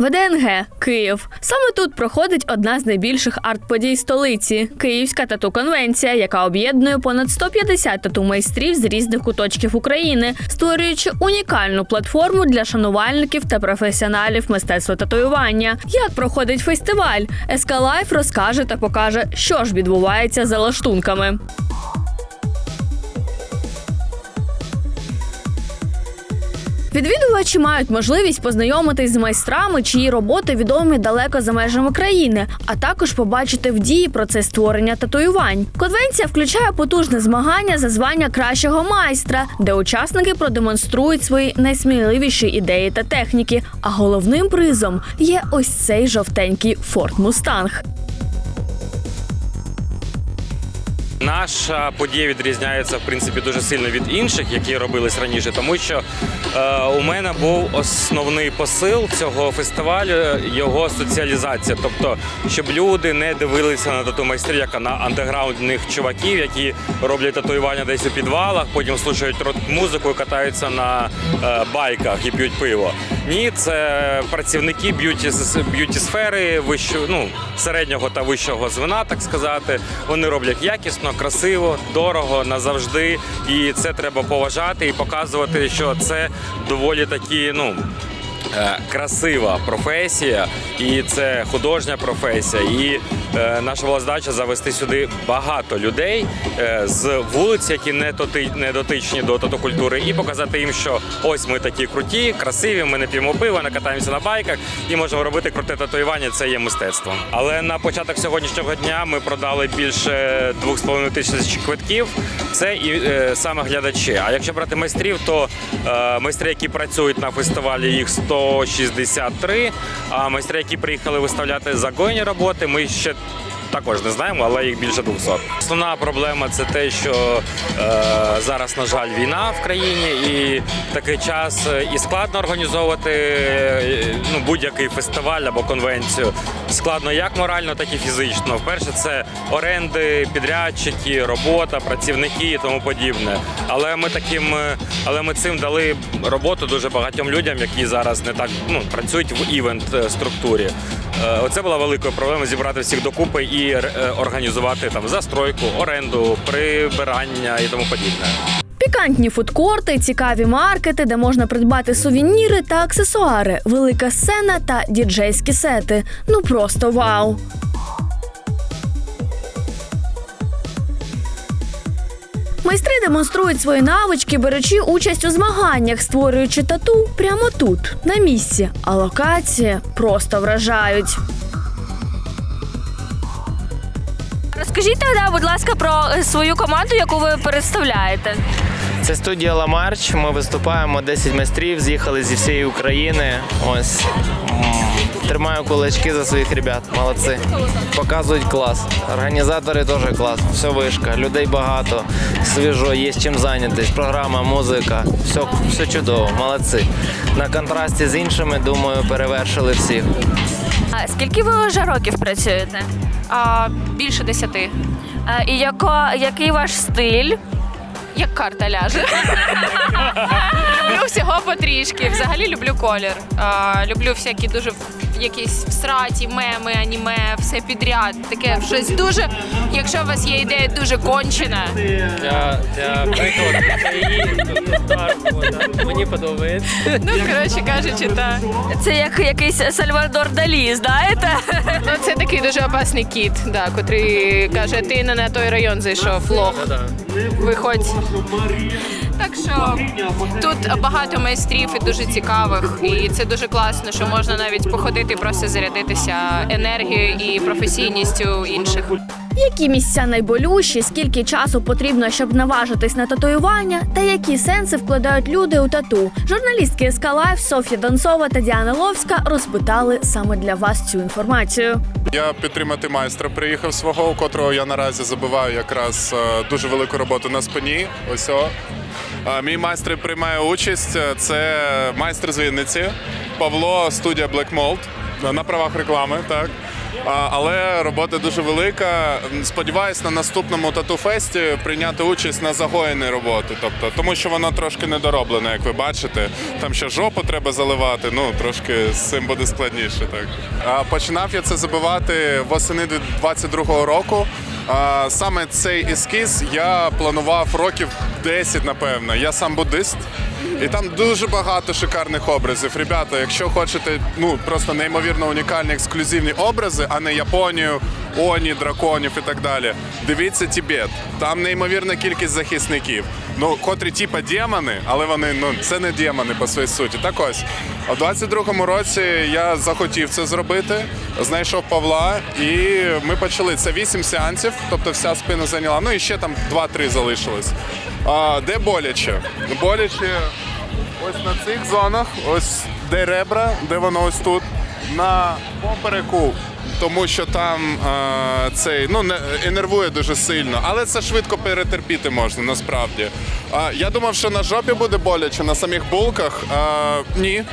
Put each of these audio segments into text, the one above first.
ВДНГ Київ. Саме тут проходить одна з найбільших арт-подій столиці Київська тату конвенція, яка об'єднує понад 150 тату майстрів з різних куточків України, створюючи унікальну платформу для шанувальників та професіоналів мистецтва татуювання. Як проходить фестиваль? СК Лайф розкаже та покаже, що ж відбувається за лаштунками. Відвідувачі мають можливість познайомитись з майстрами, чиї роботи відомі далеко за межами країни, а також побачити в дії процес створення татуювань. Конвенція включає потужне змагання за звання кращого майстра, де учасники продемонструють свої найсміливіші ідеї та техніки. А головним призом є ось цей жовтенький Форд Мустанг. Наша подія відрізняється в принципі дуже сильно від інших, які робились раніше, тому що е, у мене був основний посил цього фестивалю його соціалізація. Тобто, щоб люди не дивилися на тату майстрів, як на андеграундних чуваків, які роблять татуювання десь у підвалах, потім слухають рок-музику і катаються на е, байках і п'ють пиво. Ні, це працівники б'юті б'юті сфери вищого, ну середнього та вищого звена, так сказати. Вони роблять якісно, красиво, дорого, назавжди. І це треба поважати і показувати, що це доволі такі, ну. е, Красива професія, і це художня професія. І наша була задача завести сюди багато людей е, з вулиць, які не дотичні до тату-культури, і показати їм, що ось ми такі круті, красиві, ми не п'ємо пиво, не катаємося на байках і можемо робити круте татуювання. Це є мистецтво. Але на початок сьогоднішнього дня ми продали більше 2,5 тисяч квитків. Це і е, саме глядачі. А якщо брати майстрів, то е, майстри, які працюють на фестивалі, їх 163, А майстри, які приїхали виставляти загойні роботи, ми ще. Також не знаємо, але їх більше 200. Основна проблема це те, що е, зараз, на жаль, війна в країні, і такий час е, і складно організовувати е, ну, будь-який фестиваль або конвенцію. Складно як морально, так і фізично. Вперше це оренди, підрядчики, робота, працівники і тому подібне. Але ми таким, е, але ми цим дали роботу дуже багатьом людям, які зараз не так ну, працюють в івент структурі. Е, Оце була великою проблемою зібрати всіх докупи і е, організувати там застройку, оренду, прибирання і тому подібне. Пікантні фудкорти, цікаві маркети, де можна придбати сувеніри та аксесуари, велика сцена та діджейські сети. Ну просто вау! Майстри демонструють свої навички, беручи участь у змаганнях, створюючи тату прямо тут, на місці. А локації просто вражають. Розкажіть тоді, будь ласка, про е, свою команду, яку ви представляєте. Це студія Ламарч. Ми виступаємо 10 майстрів, з'їхали зі всієї України. Ось тримаю кулачки за своїх ребят. Молодці. Показують клас. Організатори теж клас. Все вишка, людей багато, свіжо, є чим зайнятись. Програма, музика, все, все чудово. Молодці. На контрасті з іншими, думаю, перевершили всіх. А скільки ви вже років працюєте? А, більше десяти. А, і яко, який ваш стиль? Як карта ляже. люблю всього потрішки. Взагалі люблю колір. А, люблю всякі дуже якісь всраті, меми, аніме, все підряд. Таке щось дуже. Якщо у вас є ідея дуже кончена, Для, для прикладу це мені подобається. ну коротше кажучи, так. Це як якийсь Сальвадор Далі, знаєте? Ну, це такий дуже опасний кіт, да, котрий каже, ти не на той район зайшов, лох. Виходь. Так що тут багато майстрів і дуже цікавих, і це дуже класно, що можна навіть походити, просто зарядитися енергією і професійністю інших. Які місця найболючі, скільки часу потрібно, щоб наважитись на татуювання, та які сенси вкладають люди у тату? Журналістки СК Лайф Софія Донцова та Діана Ловська розпитали саме для вас цю інформацію. Я підтримати майстра приїхав свого, у котрого я наразі забиваю якраз е, дуже велику роботу на спині. Ось о. Е, Мій майстер приймає участь. Е, Це майстер з Вінниці Павло, студія Black Mold на правах реклами. Так Але робота дуже велика. Сподіваюсь, на наступному тату-фесті прийняти участь на загоєній роботи. Тобто, тому що воно трошки недороблене, як ви бачите. Там ще жопу треба заливати. Ну трошки з цим буде складніше. Так починав я це забивати восени 22-го року. Саме цей ескіз я планував років 10, напевно. Я сам буддист. І там дуже багато шикарних образів. Ребята, якщо хочете ну просто неймовірно унікальні ексклюзивні образи, а не Японію, Оні, драконів і так далі. Дивіться Тібет. Там неймовірна кількість захисників. Ну, котрі типа демони, але вони ну це не демони по своїй суті. Так ось. В 22-му році я захотів це зробити, знайшов Павла, і ми почали. Це 8 сеансів, тобто вся спина зайняла. Ну і ще там 2-3 залишилось. А, де боляче? Боляче ось на цих зонах, ось де ребра, де воно ось тут, на попереку. Тому що там е, цей ну не і дуже сильно, але це швидко перетерпіти можна насправді. А я думав, що на жопі буде боляче, на самих булках. А, ні.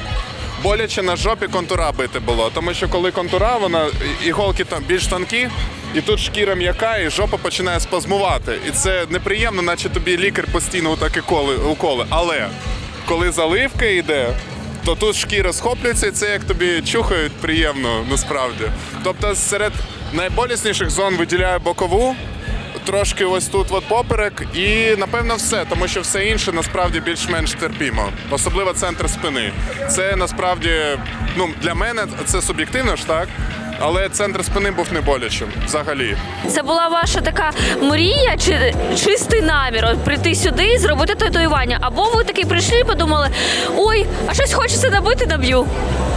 Боляче на жопі контура бити було. Тому що коли контура, вона іголки там більш тонкі, і тут шкіра м'яка, і жопа починає спазмувати. І це неприємно, наче тобі лікар постійно отак і коли уколи. Але коли заливка йде, то тут шкіра схоплюється, і це як тобі чухають приємно насправді. Тобто серед найболісніших зон виділяю бокову. Трошки ось тут от поперек, і напевно все, тому що все інше насправді більш-менш терпімо, особливо центр спини. Це насправді ну для мене це суб'єктивно ж так, але центр спини був не болячим взагалі. Це була ваша така мрія чи чистий намір от прийти сюди і зробити татуювання? Або ви таки прийшли і подумали: ой, а щось хочеться набити, наб'ю.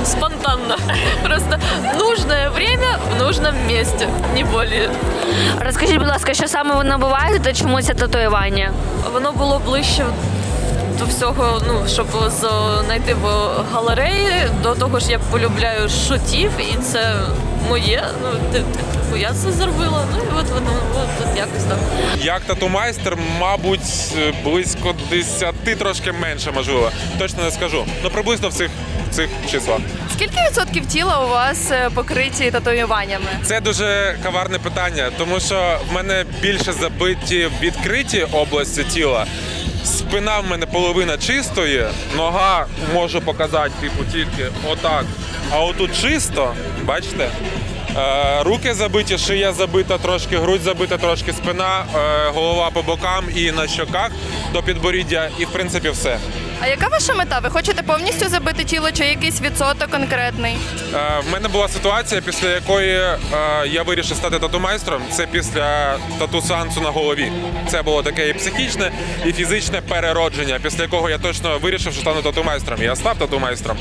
спонтанно. Просто нужное время в нужном месте, не более. Розкажіть, будь ласка, що саме ви набуваєте та чому це татуювання? Воно було ближче до всього, ну, щоб знайти в галереї, до того ж я полюбляю шотів, і це моє. Ну, ти- типу, я це зробила. Ну і от воно от, от якось так. Як тату-майстер, мабуть, близько 10, трошки менше, можливо. Точно не скажу. Ну приблизно в цих, в цих числах. Скільки відсотків тіла у вас е, покриті татуюваннями? Це дуже каварне питання, тому що в мене більше забиті відкриті області тіла. Спина в мене половина чистої, нога можу показати, типу, тільки отак. А отут чисто, бачите? Е, руки забиті, шия забита трошки, грудь забита трошки, спина, е, голова по бокам і на щоках до підборіддя, і в принципі все. А яка ваша мета? Ви хочете повністю забити тіло чи якийсь відсоток конкретний? Е, В мене була ситуація, після якої е, я вирішив стати тату-майстром. Це після тату-сеансу на голові. Це було таке і психічне, і фізичне переродження, після якого я точно вирішив, що стану тату-майстром. Я став тату-майстром.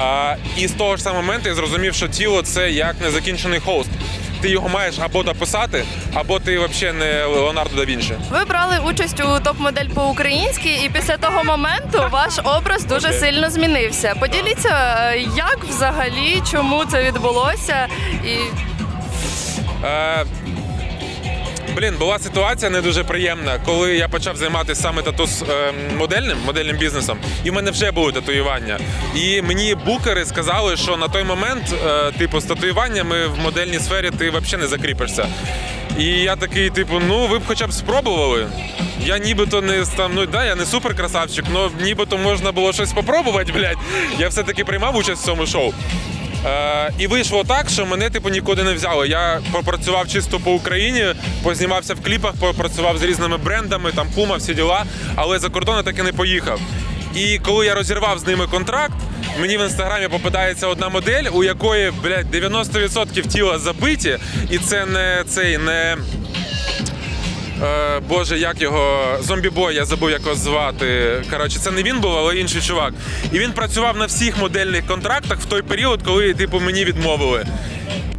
Е, І з того ж самого моменту я зрозумів, що тіло це як незакінчений холст. Ти його маєш або дописати, або ти взагалі не Леонардо да Вінчі. Ви брали участь у топ-модель по-українськи, і після того моменту ваш образ дуже okay. сильно змінився. Поділіться, е, як взагалі, чому це відбулося, і Е, Блін, була ситуація не дуже приємна, коли я почав займатися саме татус е, модельним, модельним бізнесом, і в мене вже були татуювання. І мені букери сказали, що на той момент, е, типу, з татуюваннями в модельній сфері ти взагалі не закріпишся. І я такий, типу, ну ви б хоча б спробували. Я нібито не там, ну да, я не супер красавчик, але нібито можна було щось спробувати, блядь. Я все-таки приймав участь в цьому шоу. Е, і вийшло так, що мене типу нікуди не взяли. Я попрацював чисто по Україні, познімався в кліпах, попрацював з різними брендами, там пума, всі діла, але за кордон я так і не поїхав. І коли я розірвав з ними контракт, мені в інстаграмі попадається одна модель, у якої блядь, 90% тіла забиті, і це не цей не. Е, Боже, як його зомбі-бой, я забув як його звати. Коротше, це не він був, але інший чувак. І він працював на всіх модельних контрактах в той період, коли типу мені відмовили.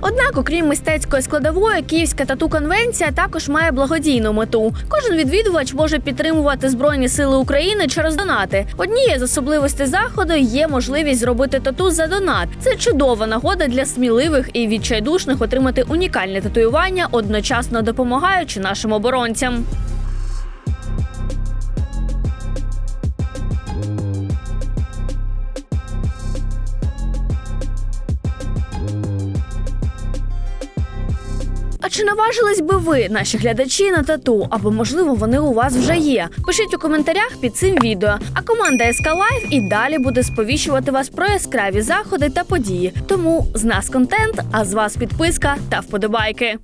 Однак, окрім мистецької складової, Київська тату конвенція також має благодійну мету. Кожен відвідувач може підтримувати Збройні Сили України через донати. Однією з особливостей заходу є можливість зробити тату за донат. Це чудова нагода для сміливих і відчайдушних отримати унікальне татуювання, одночасно допомагаючи нашим оборонцям. Чи наважились би ви, наші глядачі, на тату? Або можливо вони у вас вже є? Пишіть у коментарях під цим відео. А команда СК Лайф і далі буде сповіщувати вас про яскраві заходи та події. Тому з нас контент, а з вас підписка та вподобайки.